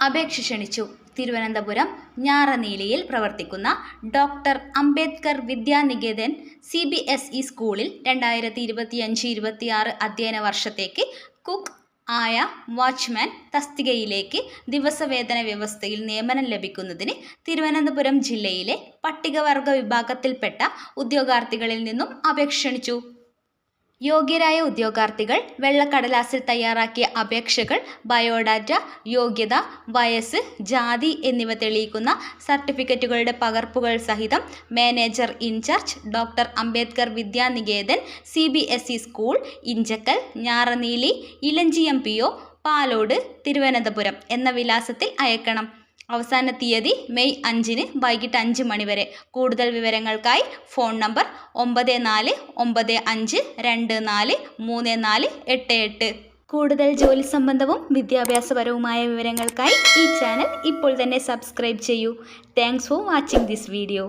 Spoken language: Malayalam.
അപേക്ഷ ക്ഷണിച്ചു. തിരുവനന്തപുരം ഞാറനീലിയിൽ പ്രവർത്തിക്കുന്ന doctor Ambedkar Vidyaniketan C B S E സ്കൂളിൽ രണ്ടായിരത്തി ഇരുപത്തിയഞ്ച് ഇരുപത്തിയാറ് അധ്യയന വർഷത്തേക്ക് കുക്ക് ആയ വാച്ച്മാൻ തസ്തികയിലേക്ക് ദിവസവേതന വ്യവസ്ഥയിൽ നിയമനം ലഭിക്കുന്നതിന് തിരുവനന്തപുരം ജില്ലയിലെ പട്ടികവർഗ വിഭാഗത്തിൽപ്പെട്ട ഉദ്യോഗാർത്ഥികളിൽ നിന്നും അപേക്ഷ ക്ഷണിച്ചു. യോഗ്യരായ ഉദ്യോഗാർത്ഥികൾ വെള്ളക്കടലാസിൽ തയ്യാറാക്കിയ അപേക്ഷകൾ ബയോഡാറ്റ യോഗ്യത വയസ്സ് ജാതി എന്നിവ തെളിയിക്കുന്ന സർട്ടിഫിക്കറ്റുകളുടെ പകർപ്പുകൾ സഹിതം manager in charge doctor Ambedkar Vidyaniketan C B S E school Inchakkal Njaraneeli Elanchiyam P O Palode Thiruvananthapuram എന്ന വിലാസത്തിൽ അയക്കണം. അവസാന തീയതി മെയ് അഞ്ചിന് വൈകിട്ട് അഞ്ച് മണി വരെ. കൂടുതൽ വിവരങ്ങൾക്കായി ഫോൺ നമ്പർ ഒമ്പത് നാല് ഒമ്പത് അഞ്ച് രണ്ട് നാല് മൂന്ന് നാല് എട്ട് എട്ട്. കൂടുതൽ ജോലി സംബന്ധവും വിദ്യാഭ്യാസപരവുമായ വിവരങ്ങൾക്കായി ഈ ചാനൽ ഇപ്പോൾ തന്നെ സബ്സ്ക്രൈബ് ചെയ്യൂ. Thanks for watching this video